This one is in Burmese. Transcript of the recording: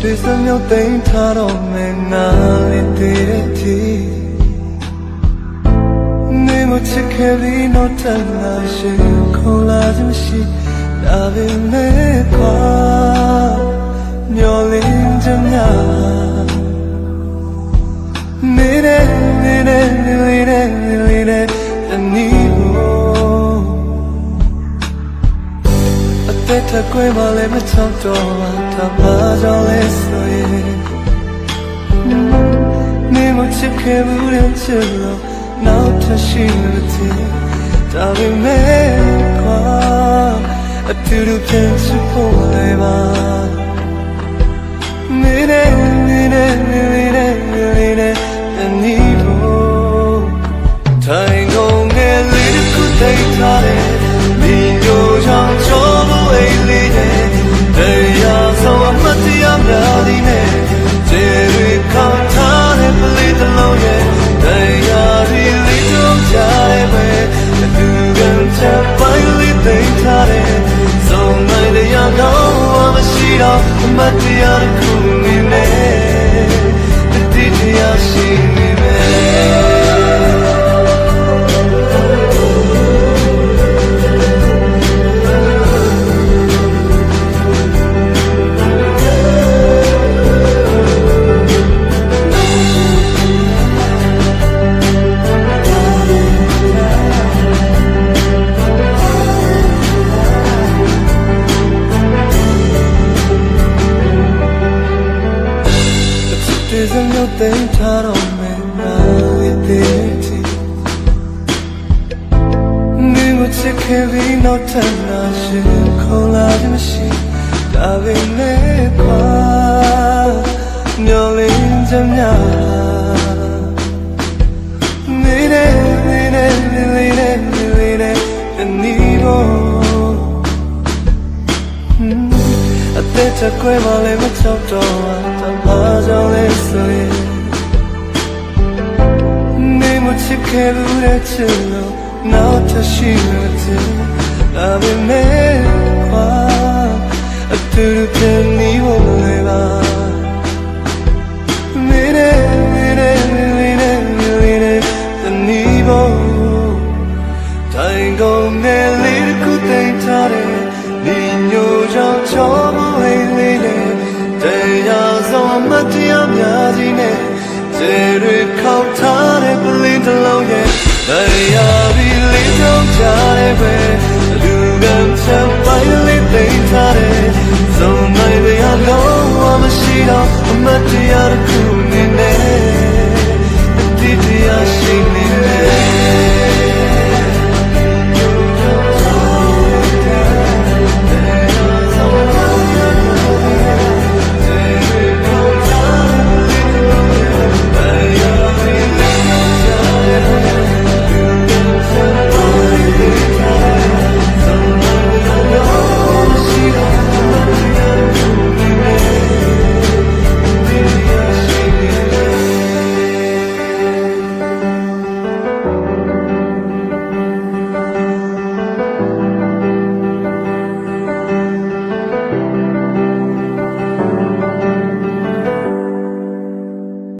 မြောက်သိမ်းထားတော့မယ်နာလေးတည်တဲ့ทีနေမချစ်ခဲ့ပြီးတော့တန်လာရှိခေါ်လာခြင်းရှိဒါပေမဲ့ကွာမျောလင်းချင်များနေနေနေနေ သက်ထကွဲပါလေမချောက်တော့ပါဒါပါကြောင့်လဲဆိုရင်နေမချစ်ခဲ့ဘူးတဲ့ချစ်လို့နောက်ထပ်ရှိလို့တဲ့ဒါပေမဲ့ကွာအတူတူပြန်ချစ်ဖို့လေပါ အသက်ချက်ခွဲပါလေမချောက်တော့တပါကြောင့်လဲဆိုရင် ကိုချစ်ခဲ့ဘူးတဲ့ချစ်လို့နောက်ထပ်ရှိလို့တည်းဒါပေမဲ့ခွာအတူတူပြန်နေဖို့လေပါမင်းနဲ့မင်းနဲ့မင်းနဲ့မင်းနဲ့တနည်းဖို့တိုင်းကုန်နဲ့လေးတစ်ခုတိမ်ထားတယ်ဒီညိုကြောင့်ချောမဝိလေးနဲ့တရားစုံမတရားများကြီးနဲ့ Jerry Cole တော့အမတ်တရားတစ်ခုနေနဲ့အတိတ်တရားရှိနေ